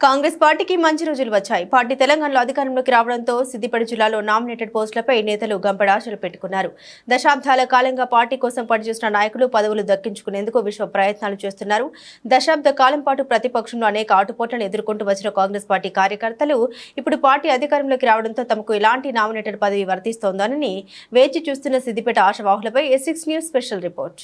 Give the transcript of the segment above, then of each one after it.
కాంగ్రెస్ పార్టీకి మంచి రోజులు వచ్చాయి. పార్టీ తెలంగాణలో అధికారంలోకి రావడంతో సిద్దిపేట జిల్లాలో నామినేటెడ్ పోస్టులపై నేతలు గంపడ ఆశలు పెట్టుకున్నారు. దశాబ్దాల కాలంగా పార్టీ కోసం పనిచేసిన నాయకులు పదవులు దక్కించుకునేందుకు విశ్వ ప్రయత్నాలు చేస్తున్నారు. దశాబ్ద కాలం పాటు ప్రతిపక్షంలో అనేక ఆటుపోట్లను ఎదుర్కొంటూ వచ్చిన కాంగ్రెస్ పార్టీ కార్యకర్తలు ఇప్పుడు పార్టీ అధికారంలోకి రావడంతో తమకు ఇలాంటి నామినేటెడ్ పదవి వర్తిస్తోందోనని వేచి చూస్తున్న Siddipet ఆశవాహులపై S six news special report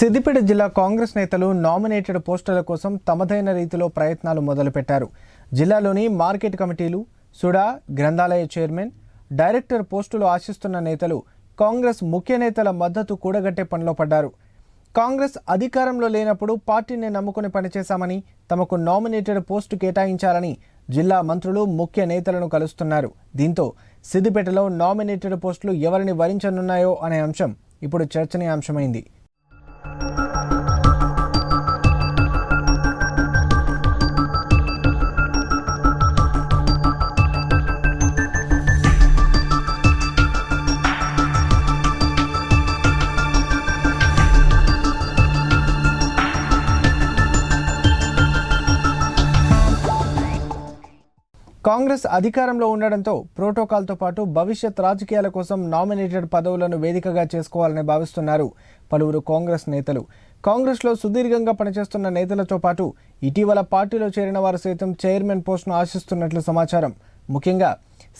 Siddipet జిల్లా కాంగ్రెస్ నేతలు నామినేటెడ్ పోస్టుల కోసం తమదైన రీతిలో ప్రయత్నాలు మొదలుపెట్టారు. జిల్లాలోని మార్కెట్ కమిటీలు సుడా గ్రంథాలయ చైర్మన్ డైరెక్టర్ పోస్టులు ఆశిస్తున్న నేతలు కాంగ్రెస్ ముఖ్య నేతల మద్దతు కూడగట్టే పనిలో పడ్డారు. కాంగ్రెస్ అధికారంలో లేనప్పుడు పార్టీని నమ్ముకుని పనిచేశామని తమకు నామినేటెడ్ పోస్టు కేటాయించాలని జిల్లా మంత్రులు ముఖ్య నేతలను కలుస్తున్నారు. దీంతో సిద్దిపేటలో నామినేటెడ్ పోస్టులు ఎవరిని వరించనున్నాయో అనే అంశం ఇప్పుడు చర్చనీయాంశమైంది. Música కాంగ్రెస్ అధికారంలో ఉండడంతో ప్రోటోకాల్తో పాటు భవిష్యత్ రాజకీయాల కోసం నామినేటెడ్ పదవులను వేదికగా చేసుకోవాలని భావిస్తున్నారు పలువురు కాంగ్రెస్ నేతలు. కాంగ్రెస్లో సుదీర్ఘంగా పనిచేస్తున్న నేతలతో పాటు ఇటీవల పార్టీలో చేరిన వారు సైతం చైర్మన్ పోస్టును ఆశిస్తున్నట్లు సమాచారం. ముఖ్యంగా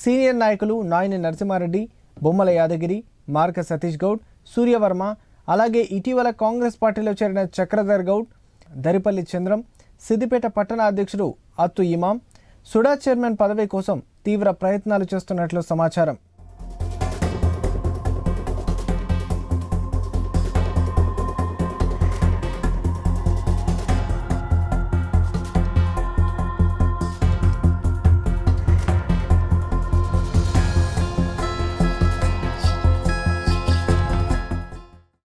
సీనియర్ నాయకులు నాయని నరసింహారెడ్డి బొమ్మల యాదగిరి మార్క సతీష్ గౌడ్ సూర్యవర్మ అలాగే ఇటీవల కాంగ్రెస్ పార్టీలో చేరిన చక్రధర్ గౌడ్ దరిపల్లి చంద్రం సిద్దిపేట పట్టణ అధ్యక్షుడు అత్తు ఇమాం సుడా చైర్మన్ పదవి కోసం తీవ్ర ప్రయత్నాలు చేస్తున్నట్లు సమాచారం.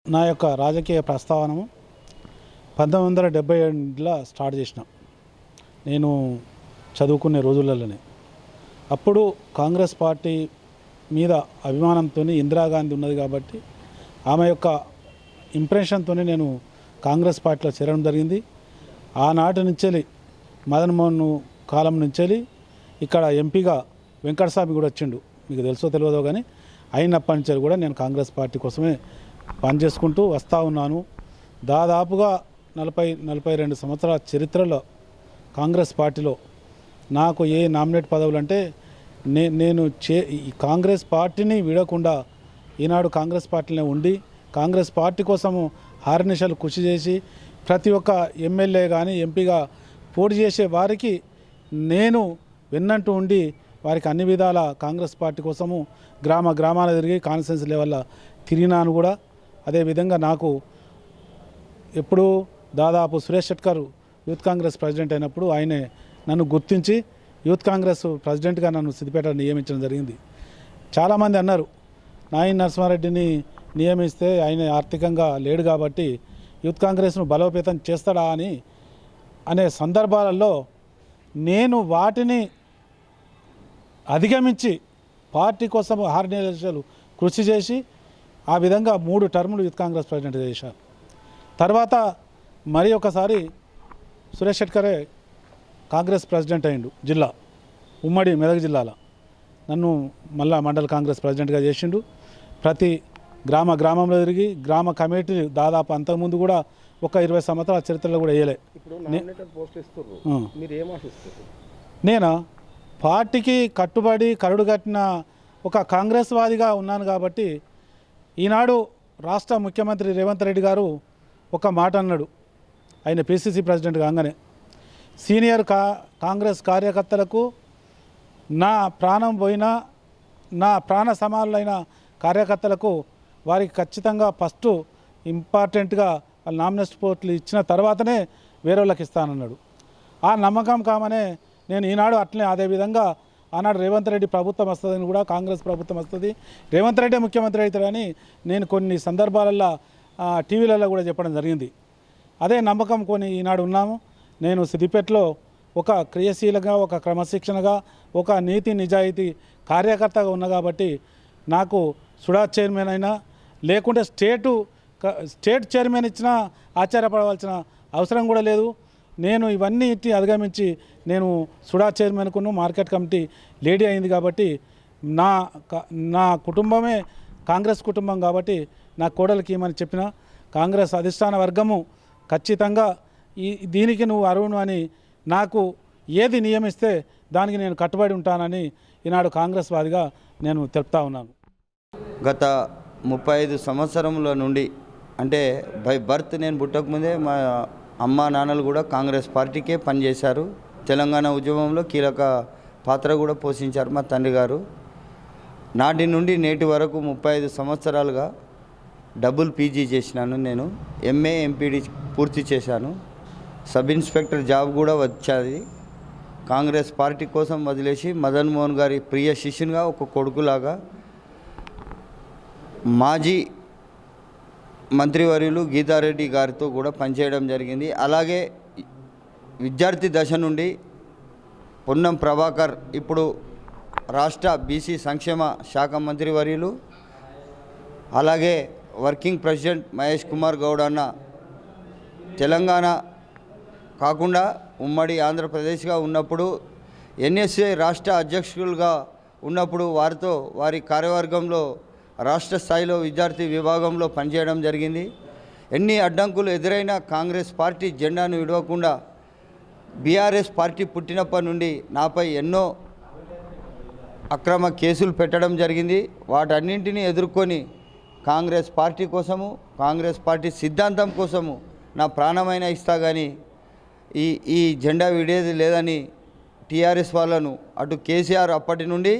నా యొక్క రాజకీయ ప్రస్తావనము పంతొమ్మిది వందల డెబ్బై ఏడులో స్టార్ట్ చేసిన. నేను చదువుకునే రోజులలోనే. అప్పుడు కాంగ్రెస్ పార్టీ మీద అభిమానంతో ఇందిరాగాంధీ ఉన్నది కాబట్టి ఆమె యొక్క ఇంప్రెషన్తో నేను కాంగ్రెస్ పార్టీలో చేరడం జరిగింది. ఆనాటి నుంచి మదన్మోహన్ కాలం నుంచి ఇక్కడ ఎంపీగా వెంకటస్వామి కూడా వచ్చిండు. మీకు తెలుసో తెలియదో కానీ అయినప్పటి నుంచి కూడా నేను కాంగ్రెస్ పార్టీ కోసమే పనిచేసుకుంటూ వస్తూ ఉన్నాను. దాదాపుగా నలభై నలభై రెండు సంవత్సరాల చరిత్రలో కాంగ్రెస్ పార్టీలో నాకు ఏ నామినేట్ పదవులు అంటే నే నేను చే కాంగ్రెస్ పార్టీని విడకుండా ఈనాడు కాంగ్రెస్ పార్టీలో ఉండి కాంగ్రెస్ పార్టీ కోసము హార్నిషాలు కృషి చేసి ప్రతి ఒక్క ఎమ్మెల్యే కానీ ఎంపీగా పోటీ చేసే వారికి నేను వెన్నంటూ ఉండి వారికి అన్ని విధాల కాంగ్రెస్ పార్టీ కోసము గ్రామ గ్రామాల తిరిగి కాన్ఫరెన్స్ లెవెల్లో తిరిగినాను కూడా. అదేవిధంగా నాకు ఎప్పుడు దాదాపు సురేష్ షెట్కర్ యూత్ కాంగ్రెస్ ప్రెసిడెంట్ అయినప్పుడు ఆయనే నన్ను గుర్తించి యూత్ కాంగ్రెస్ ప్రెసిడెంట్గా నన్ను సిద్దిపేట నియమించడం జరిగింది. చాలామంది అన్నారు నాయన్ నరసింహారెడ్డిని నియమిస్తే ఆయన ఆర్థికంగా లేడు కాబట్టి యూత్ కాంగ్రెస్ను బలోపేతం చేస్తాడా అని అనే సందర్భాలలో నేను వాటిని అధిగమించి పార్టీ కోసం హార్నిషాలు కృషి చేసి ఆ విధంగా మూడు టర్ములు యూత్ కాంగ్రెస్ ప్రెసిడెంట్ చేశారు. తర్వాత మరి ఒకసారి సురేష్ షెట్కరే కాంగ్రెస్ ప్రెసిడెంట్ అయిండు జిల్లా ఉమ్మడి మెదక్ జిల్లాలో. నన్ను మళ్ళా మండల కాంగ్రెస్ ప్రెసిడెంట్గా చేసిండు. ప్రతి గ్రామ గ్రామంలో తిరిగి గ్రామ కమిటీ దాదాపు అంతకుముందు కూడా ఒక ఇరవై సంవత్సరాల చరిత్రలో కూడా వేయలే. నేను? పార్టీకి కట్టుబడి కరుడు కట్టిన ఒక కాంగ్రెస్ వాదిగా ఉన్నాను కాబట్టి ఈనాడు రాష్ట్ర ముఖ్యమంత్రి రేవంత్ రెడ్డి గారు ఒక మాట అన్నాడు. ఆయన పిసిసి ప్రెసిడెంట్ కాగానే. సీనియర్ కా కాంగ్రెస్ కార్యకర్తలకు నా ప్రాణం పోయిన నా ప్రాణ సమానులైన కార్యకర్తలకు వారికి ఖచ్చితంగా ఫస్ట్ ఇంపార్టెంట్గా వాళ్ళ నామినేషన్ పోర్టులు ఇచ్చిన తర్వాతనే వేరే వాళ్ళకి ఇస్తానన్నాడు. ఆ నమ్మకం కామనే నేను ఈనాడు అట్లనే అదేవిధంగా ఆనాడు రేవంత్ రెడ్డి ప్రభుత్వం వస్తుందని కూడా కాంగ్రెస్ ప్రభుత్వం వస్తుంది. రేవంత్ రెడ్డి ముఖ్యమంత్రి అవుతాడని నేను కొన్ని సందర్భాలలో టీవీలలో కూడా చెప్పడం జరిగింది. అదే నమ్మకం కొని ఈనాడు ఉన్నాము. నేను సిద్దిపేటలో ఒక క్రియశీలగా ఒక క్రమశిక్షణగా ఒక నీతి నిజాయితీ కార్యకర్తగా ఉన్నా కాబట్టి నాకు సుడా చైర్మన్ అయినా లేకుంటే స్టేటు స్టేట్ చైర్మన్ ఇచ్చినా ఆశ్చర్యపడవలసిన అవసరం కూడా లేదు. నేను ఇవన్నీ ఇట్టి అధిగమించి నేను సుడా చైర్మన్కును మార్కెట్ కమిటీ లేడీ అయింది కాబట్టి నా నా కుటుంబమే కాంగ్రెస్ కుటుంబం కాబట్టి నా కోడలికి ఏమని చెప్పిన కాంగ్రెస్ అధిష్టాన వర్గము ఖచ్చితంగా ఈ దీనికి నువ్వు అరువును అని నాకు ఏది నియమిస్తే దానికి నేను కట్టుబడి ఉంటానని ఈనాడు కాంగ్రెస్ వాదిగా నేను తెలుపుతా ఉన్నాను. గత ముప్పై ఐదు సంవత్సరంలో నుండి అంటే బై బర్త్ నేను పుట్టకముందే మా అమ్మ నాన్నలు కూడా కాంగ్రెస్ పార్టీకే పనిచేశారు. తెలంగాణ ఉద్యమంలో కీలక పాత్ర కూడా పోషించారు మా తండ్రి గారు. నాటి నుండి నేటి వరకు ముప్పై ఐదు సంవత్సరాలుగా డబుల్ పీజీ చేసినాను నేను. ఎంఏ ఎంపీడీ పూర్తి చేశాను. సబ్ ఇన్స్పెక్టర్ జాబ్ కూడా వచ్చేది. కాంగ్రెస్ పార్టీ కోసం వదిలేసి మదన్ మోహన్ గారి ప్రియ శిష్యునిగా ఒక కొడుకులాగా మాజీ మంత్రివర్యులు గీతారెడ్డి గారితో కూడా పనిచేయడం జరిగింది. అలాగే విద్యార్థి దశ నుండి పొన్నం ప్రభాకర్ ఇప్పుడు రాష్ట్ర బీసీ సంక్షేమ శాఖ మంత్రివర్యులు అలాగే వర్కింగ్ ప్రెసిడెంట్ మహేష్ కుమార్ గౌడ్ అన్న తెలంగాణ కాకుండా ఉమ్మడి ఆంధ్రప్రదేశ్గా ఉన్నప్పుడు ఎన్ఎస్ఏ రాష్ట్ర అధ్యక్షులుగా ఉన్నప్పుడు వారితో వారి కార్యవర్గంలో రాష్ట్ర స్థాయిలో విద్యార్థి విభాగంలో పనిచేయడం జరిగింది. ఎన్ని అడ్డంకులు ఎదురైనా కాంగ్రెస్ పార్టీ జెండాను విడవకుండా బీఆర్ఎస్ పార్టీ పుట్టినప్పటి నుండి నాపై ఎన్నో అక్రమ కేసులు పెట్టడం జరిగింది. వాటన్నింటినీ ఎదుర్కొని కాంగ్రెస్ పార్టీ కోసము కాంగ్రెస్ పార్టీ సిద్ధాంతం కోసము నా ప్రాణమైన ఇస్తా కానీ ఈ ఈ జెండా విడేది లేదని టీఆర్ఎస్ వాళ్ళను అటు కేసీఆర్ అప్పటి నుండి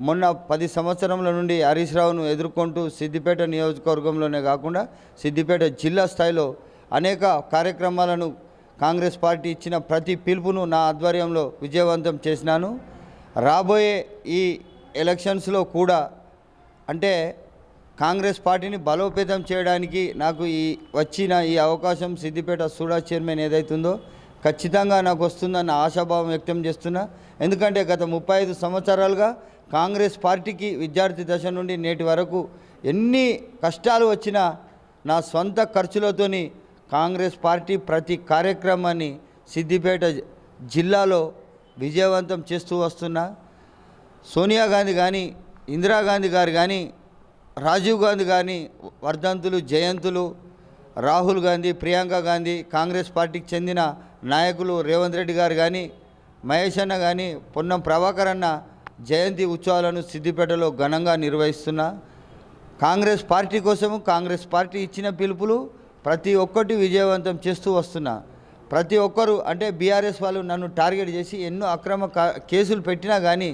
మొన్న పది సంవత్సరముల నుండి హరీష్ రావును ఎదుర్కొంటూ సిద్దిపేట నియోజకవర్గంలోనే కాకుండా సిద్దిపేట జిల్లా స్థాయిలో అనేక కార్యక్రమాలను కాంగ్రెస్ పార్టీ ఇచ్చిన ప్రతి పిలుపును నా ఆధ్వర్యంలో విజయవంతం చేసినాను. రాబోయే ఈ ఎలక్షన్స్లో కూడా అంటే కాంగ్రెస్ పార్టీని బలోపేతం చేయడానికి నాకు ఈ వచ్చిన ఈ అవకాశం సిద్దిపేట సూడా చైర్మన్ ఏదైతుందో ఖచ్చితంగా నాకు వస్తుందన్న ఆశాభావం వ్యక్తం చేస్తున్నా. ఎందుకంటే గత ముప్పై ఐదు సంవత్సరాలుగా కాంగ్రెస్ పార్టీకి విద్యార్థి దశ నుండి నేటి వరకు ఎన్ని కష్టాలు వచ్చినా నా సొంత ఖర్చులతోని కాంగ్రెస్ పార్టీ ప్రతి కార్యక్రమాన్ని సిద్దిపేట జిల్లాలో విజయవంతం చేస్తూ వస్తున్నా. సోనియా గాంధీ కానీ ఇందిరాగాంధీ గారు కానీ రాజీవ్ గాంధీ కానీ వర్ధంతులు జయంతులు రాహుల్ గాంధీ ప్రియాంక గాంధీ కాంగ్రెస్ పార్టీకి చెందిన నాయకులు రేవంత్ రెడ్డి గారు కానీ మహేష్ అన్న కానీ పొన్నం ప్రభాకర్ అన్న జయంతి ఉత్సవాలను సిద్దిపేటలో ఘనంగా నిర్వహిస్తున్నా కాంగ్రెస్ పార్టీ కోసము కాంగ్రెస్ పార్టీ ఇచ్చిన పిలుపులు ప్రతి ఒక్కటి విజయవంతం చేస్తూ వస్తున్నా. ప్రతి ఒక్కరు అంటే బీఆర్ఎస్ వాళ్ళు నన్ను టార్గెట్ చేసి ఎన్నో అక్రమ కా- కేసులు పెట్టినా కానీ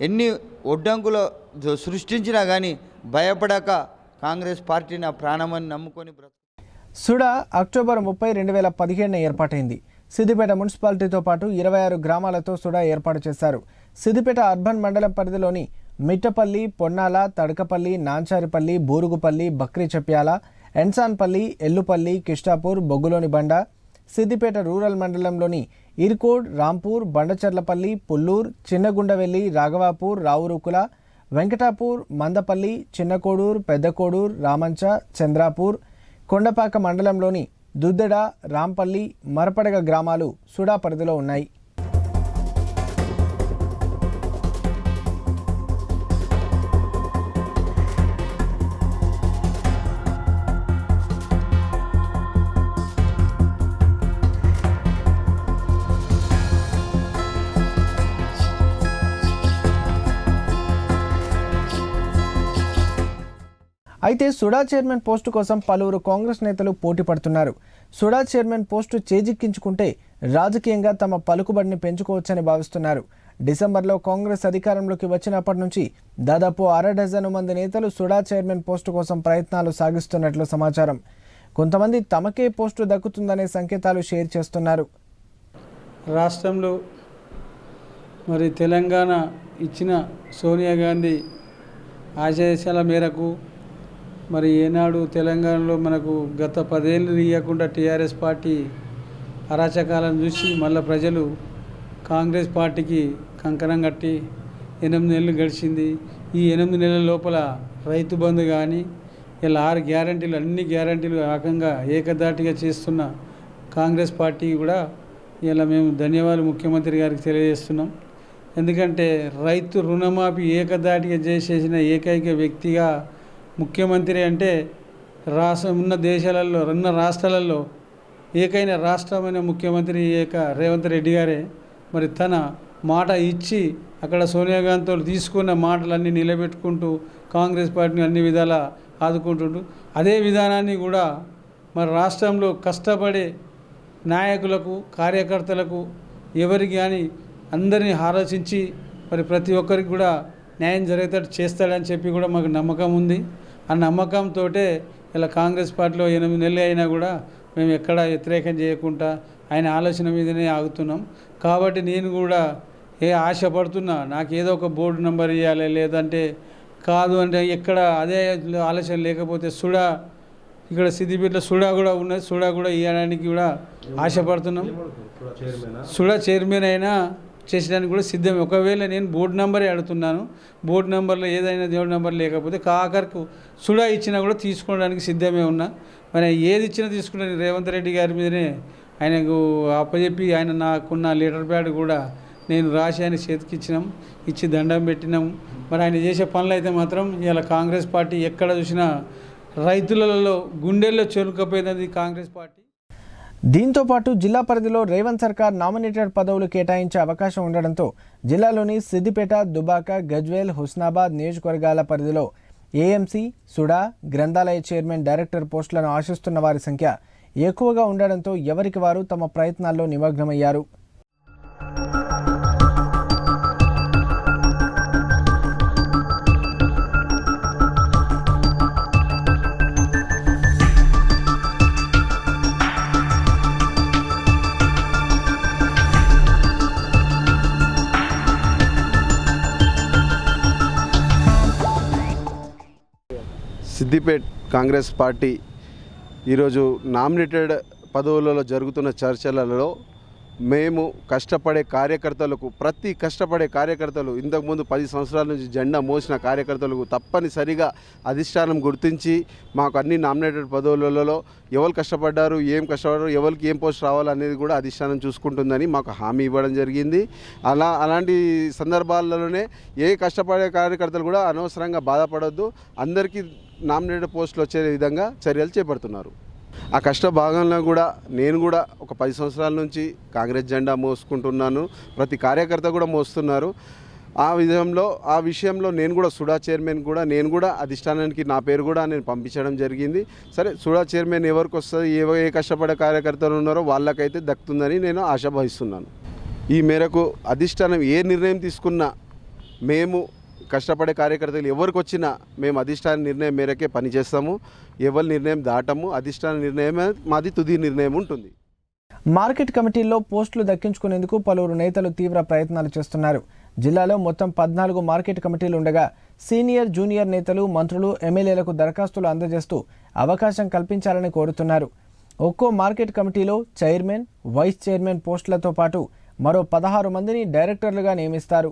ఎన్ని ఒడ్డంకులు సృష్టించినా కానీ భయపడక కాంగ్రెస్ పార్టీ నా ప్రాణమని నమ్ముకొని బ్రతు సుడా అక్టోబర్ ముప్పై రెండు వేల పదిహేడున ఏర్పాటైంది. సిద్దిపేట మున్సిపాలిటీతో పాటు ఇరవై ఆరు గ్రామాలతో సుడా ఏర్పాటు చేశారు. సిద్దిపేట అర్బన్ మండలం పరిధిలోని మిట్టపల్లి పొన్నాల తడకపల్లి నాంచారిపల్లి బూరుగుపల్లి బక్రీచెప్యాల ఎన్సాన్పల్లి ఎల్లుపల్లి కిష్టాపూర్ బొగ్గులోని బండ సిద్దిపేట రూరల్ మండలంలోని ఇర్కోడ్ రాంపూర్ బండచర్లపల్లి పుల్లూర్ చిన్నగుండవెల్లి రాఘవాపూర్ రావురుకుల వెంకటాపూర్ మందపల్లి చిన్నకోడూర్ పెద్దకోడూర్ రామంచ చంద్రాపూర్ కొండపాక మండలంలోని దుద్దెడ రాంపల్లి మరపడగ గ్రామాలు సుడా పరిధిలో ఉన్నాయి. అయితే సుడా చైర్మన్ పోస్టు కోసం పలువురు కాంగ్రెస్ నేతలు పోటీ పడుతున్నారు. సుడా చైర్మన్ పోస్టు చేజిక్కించుకుంటే రాజకీయంగా తమ పలుకుబడిని పెంచుకోవచ్చని భావిస్తున్నారు. డిసెంబర్లో కాంగ్రెస్ అధికారంలోకి వచ్చినప్పటి నుంచి దాదాపు అర డజను మంది నేతలు సుడా చైర్మన్ పోస్టు కోసం ప్రయత్నాలు సాగిస్తున్నట్లు సమాచారం. కొంతమంది తమకే పోస్టు దక్కుతుందనే సంకేతాలు షేర్ చేస్తున్నారు. రాష్ట్రంలో మరి తెలంగాణ ఇచ్చిన సోనియా గాంధీ ఆదేశాల మేరకు మరి ఏనాడు తెలంగాణలో మనకు గత పదేళ్ళు ఇవ్వకుండా టీఆర్ఎస్ పార్టీ అరాచకాలను చూసి మళ్ళీ ప్రజలు కాంగ్రెస్ పార్టీకి కంకణం కట్టి ఎనిమిది నెలలు గడిచింది. ఈ ఎనిమిది నెలల లోపల రైతు బంధు కానీ ఇలా ఆరు గ్యారంటీలు అన్ని గ్యారంటీలు ఏకంగా ఏకదాటిగా చేస్తున్న కాంగ్రెస్ పార్టీ కూడా ఇలా మేము ధన్యవాదాలు ముఖ్యమంత్రి గారికి తెలియజేస్తున్నాం. ఎందుకంటే రైతు రుణమాఫీ ఏకదాటిగా చేసేసిన ఏకైక వ్యక్తిగా ముఖ్యమంత్రి అంటే రాష్ట్రం ఉన్న దేశాలలో ఉన్న రాష్ట్రాలలో ఏకైన రాష్ట్రమైన ముఖ్యమంత్రి ఏక రేవంత్ రెడ్డి గారే. మరి తన మాట ఇచ్చి అక్కడ సోనియా గాంధీతో తీసుకున్న మాటలన్నీ నిలబెట్టుకుంటూ కాంగ్రెస్ పార్టీని అన్ని విధాల ఆదుకుంటుంటూ అదే విధానాన్ని కూడా మరి రాష్ట్రంలో కష్టపడే నాయకులకు కార్యకర్తలకు ఎవరికి కానీ అందరినీ ఆలోచించి మరి ప్రతి ఒక్కరికి కూడా న్యాయం జరిగేటట్టు చేస్తాడని చెప్పి కూడా మాకు నమ్మకం ఉంది. ఆ నమ్మకంతో ఇలా కాంగ్రెస్ పార్టీలో ఎనిమిది నెలలు అయినా కూడా మేము ఎక్కడ వ్యతిరేకం చేయకుండా ఆయన ఆలోచన మీదనే ఆగుతున్నాం. కాబట్టి నేను కూడా ఏ ఆశపడుతున్నా నాకు ఏదో ఒక బోర్డు నెంబర్ ఇవ్వాలి లేదంటే కాదు అంటే ఎక్కడ అదే ఆలోచన లేకపోతే సుడా ఇక్కడ సిద్దిపేటలో సుడా కూడా ఉన్నది సుడా కూడా ఇవ్వడానికి కూడా ఆశపడుతున్నాం. సుడా చైర్మన్ అయినా చేసడానికి కూడా సిద్ధమే. ఒకవేళ నేను బోర్డు నెంబరే అడుగుతున్నాను బోర్డు నెంబర్లో ఏదైనా దేవుడి నెంబర్ లేకపోతే కాకరకు సుడా ఇచ్చినా కూడా తీసుకోవడానికి సిద్ధమే ఉన్నా. మరి ఏది ఇచ్చినా తీసుకుంటాను. రేవంత్ రెడ్డి గారి మీదనే ఆయనకు అప్పచెప్పి ఆయన నాకున్న లీటర్ ప్యాడ్ కూడా నేను రాసి ఆయన చేతికి ఇచ్చినాం ఇచ్చి దండం పెట్టినాం. మరి ఆయన చేసే పనులు అయితే మాత్రం ఇలా కాంగ్రెస్ పార్టీ ఎక్కడ చూసినా రైతులలో గుండెల్లో చెరుకపోయినది కాంగ్రెస్ పార్టీ. దీంతోపాటు జిల్లా పరిధిలో రేవంత్ సర్కార్ నామినేటెడ్ పదవులు కేటాయించే అవకాశం ఉండడంతో జిల్లాలోని సిద్దిపేట దుబాక గజ్వేల్ హుస్నాబాద్ నియోజకవర్గాల పరిధిలో ఏఎంసీ సుడా గ్రంథాలయ చైర్మన్ డైరెక్టర్ పోస్టులను ఆశిస్తున్న వారి సంఖ్య ఎక్కువగా ఉండడంతో ఎవరికి వారు తమ ప్రయత్నాల్లో నిమగ్నమయ్యారు. సిద్దిపేట్ కాంగ్రెస్ పార్టీ ఈరోజు నామినేటెడ్ పదవులలో జరుగుతున్న చర్చలలో మేము కష్టపడే కార్యకర్తలకు ప్రతి కష్టపడే కార్యకర్తలు ఇంతకుముందు పది సంవత్సరాల నుంచి జెండా మోసిన కార్యకర్తలకు తప్పనిసరిగా అధిష్టానం గుర్తించి మాకు అన్ని నామినేటెడ్ పదవులలో ఎవరు కష్టపడ్డారు ఏం కష్టపడ్డారు ఎవరికి ఏం పోస్ట్ రావాలనేది కూడా అధిష్టానం చూసుకుంటుందని మాకు హామీ ఇవ్వడం జరిగింది. అలా అలాంటి సందర్భాలలోనే ఏ కష్టపడే కార్యకర్తలు కూడా అనవసరంగా బాధపడొద్దు. అందరికీ నామినేటెడ్ పోస్టులు వచ్చే విధంగా చర్యలు చేపడుతున్నారు. ఆ కష్ట భాగంలో కూడా నేను కూడా ఒక పది సంవత్సరాల నుంచి కాంగ్రెస్ జెండా మోసుకుంటున్నాను. ప్రతి కార్యకర్త కూడా మోస్తున్నారు. ఆ విధంలో ఆ విషయంలో నేను కూడా సుడా చైర్మన్ కూడా నేను కూడా అధిష్టానానికి నా పేరు కూడా నేను పంపించడం జరిగింది. సరే సుడా చైర్మన్ ఎవరికి వస్తుంది ఏ ఏ కష్టపడే కార్యకర్తలు ఉన్నారో వాళ్ళకైతే దక్కుతుందని నేను ఆశాభావిస్తున్నాను ఈ మేరకు అధిష్టానం ఏ నిర్ణయం తీసుకున్నా మేము కష్టపడే కార్యకర్తలు ఎవరికి వచ్చినా మేము అధిష్టాన నిర్ణయం మేరకే పనిచేస్తాము. ఎవరి నిర్ణయం దాటము అధిష్టాన నిర్ణయమే మాది తుది నిర్ణయం ఉంటుంది. మార్కెట్ కమిటీల్లో పోస్టులు దక్కించుకునేందుకు పలువురు నేతలు తీవ్ర ప్రయత్నాలు చేస్తున్నారు. జిల్లాలో మొత్తం పద్నాలుగు మార్కెట్ కమిటీలు ఉండగా సీనియర్ జూనియర్ నేతలు మంత్రులు ఎమ్మెల్యేలకు దరఖాస్తులు అందజేస్తూ అవకాశం కల్పించాలని కోరుతున్నారు. ఒక్కో మార్కెట్ కమిటీలో చైర్మన్ వైస్ చైర్మన్ పోస్టులతో పాటు మరో పదహారు మందిని డైరెక్టర్లుగా నియమిస్తారు.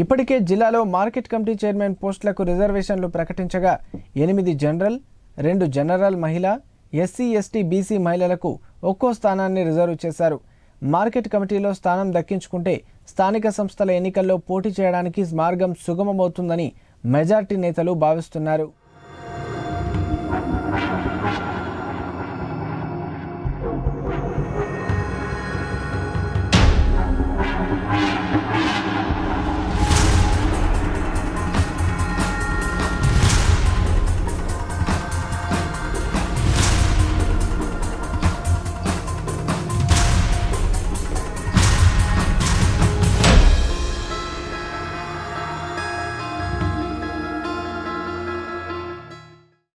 ఇప్పటికే జిల్లాలో మార్కెట్ కమిటీ చైర్మన్ పోస్టులకు రిజర్వేషన్లు ప్రకటించగా ఎనిమిది జనరల్ రెండు జనరల్ మహిళ ఎస్సీ ఎస్టీ బీసీ మహిళలకు ఒక్కో స్థానాన్ని రిజర్వ్ చేశారు. మార్కెట్ కమిటీలో స్థానం దక్కించుకుంటే స్థానిక సంస్థల ఎన్నికల్లో పోటీ చేయడానికి మార్గం సుగమమవుతుందని మెజార్టీ నేతలు భావిస్తున్నారు.